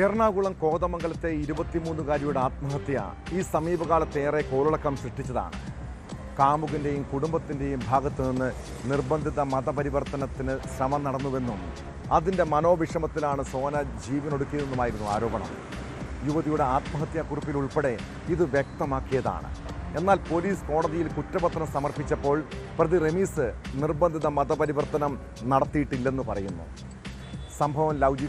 എറണാകുളം കോതമംഗലത്തെ ഇരുപത്തിമൂന്നുകാരിയുടെ ആത്മഹത്യ ഈ സമീപകാലത്തേറെ കോളിളക്കം സൃഷ്ടിച്ചതാണ്. കാമുകിന്റെയും കുടുംബത്തിന്റെയും ഭാഗത്തു നിന്ന് നിർബന്ധിത മതപരിവർത്തനത്തിന് ശ്രമം നടന്നുവെന്നും അതിന്റെ മനോവിഷമത്തിലാണ് സോന ജീവനൊടുക്കിയതെന്നുമായിരുന്നു ആരോപണം. യുവതിയുടെ ആത്മഹത്യാക്കുറിപ്പിൽ ഉൾപ്പെടെ ഇത് വ്യക്തമാക്കിയതാണ്. എന്നാൽ പോലീസ് കോടതിയിൽ കുറ്റപത്രം സമർപ്പിച്ചപ്പോൾ പ്രതി റമീസ് നിർബന്ധിത മതപരിവർത്തനം നടത്തിയിട്ടില്ലെന്ന് പറയുന്നു. സംഭവം ലവ്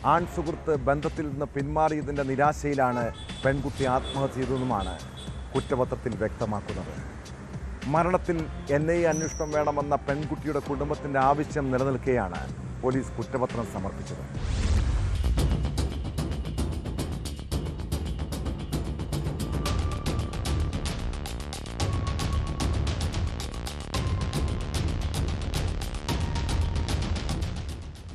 ജിഹാദല്ലെന്നും ആൺ സുഹൃത്ത് ബന്ധത്തിൽ നിന്ന് പിന്മാറിയതിന്റെ നിരാശയിലാണ് പെൺകുട്ടി ആത്മഹത്യ ചെയ്തതെന്നുമാണ് കുറ്റപത്രത്തിൽ വ്യക്തമാക്കുന്നത്. മരണത്തിൽ എൻ ഐ അന്വേഷണം വേണമെന്ന പെൺകുട്ടിയുടെ കുടുംബത്തിന്റെ ആവശ്യം നിലനിൽക്കെയാണ് പോലീസ് കുറ്റപത്രം സമർപ്പിച്ചത്.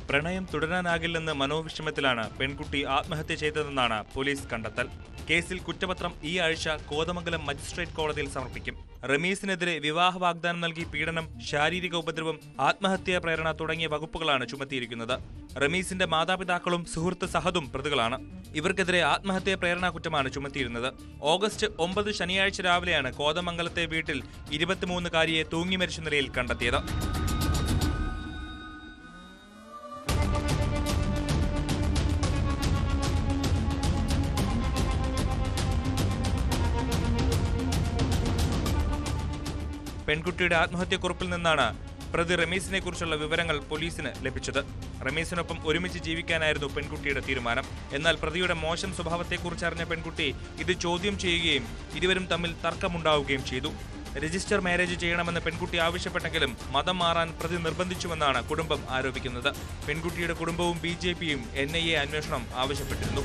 പ്രണയം തുടരാനാകില്ലെന്ന് മനോവിഷമത്തിലാണ് പെൺകുട്ടി ആത്മഹത്യ ചെയ്തതെന്നാണ് പോലീസ് കണ്ടെത്തൽ. കേസിൽ കുറ്റപത്രം ഈ ആഴ്ച കോതമംഗലം മജിസ്ട്രേറ്റ് കോടതിയിൽ സമർപ്പിക്കും. റമീസിനെതിരെ വിവാഹ വാഗ്ദാനം നൽകി പീഡനം ശാരീരിക ഉപദ്രവം ആത്മഹത്യാ പ്രേരണ തുടങ്ങിയ വകുപ്പുകളാണ് ചുമത്തിയിരിക്കുന്നത്. റമീസിന്റെ മാതാപിതാക്കളും സുഹൃത്ത് സഹദും പ്രതികളാണ്. ഇവർക്കെതിരെ ആത്മഹത്യാ പ്രേരണ കുറ്റമാണ് ചുമത്തിയിരുന്നത്. ഓഗസ്റ്റ് ഒമ്പത് ശനിയാഴ്ച രാവിലെയാണ് കോതമംഗലത്തെ വീട്ടിൽ ഇരുപത്തിമൂന്നുകാരിയെ തൂങ്ങി മരിച്ച നിലയിൽ കണ്ടെത്തിയത്. പെൺകുട്ടിയുടെ ആത്മഹത്യക്കുറിപ്പിൽ നിന്നാണ് പ്രതി റമീസിനെ കുറിച്ചുള്ള വിവരങ്ങൾ പോലീസിന് ലഭിച്ചത്. റമീസിനൊപ്പം ഒരുമിച്ച് ജീവിക്കാനായിരുന്നു പെൺകുട്ടിയുടെ തീരുമാനം. എന്നാൽ പ്രതിയുടെ മോശം സ്വഭാവത്തെക്കുറിച്ച് അറിഞ്ഞ പെൺകുട്ടി ഇത് ചോദ്യം ചെയ്യുകയും ഇരുവരും തമ്മിൽ തർക്കമുണ്ടാവുകയും ചെയ്തു. രജിസ്റ്റർ മാരേജ് ചെയ്യണമെന്ന് പെൺകുട്ടി ആവശ്യപ്പെട്ടെങ്കിലും മതം മാറാൻ പ്രതി നിർബന്ധിച്ചുവെന്നാണ് കുടുംബം ആരോപിക്കുന്നത്. പെൺകുട്ടിയുടെ കുടുംബവും ബി ജെ പിയും എൻ ഐ എ അന്വേഷണം ആവശ്യപ്പെട്ടിരുന്നു.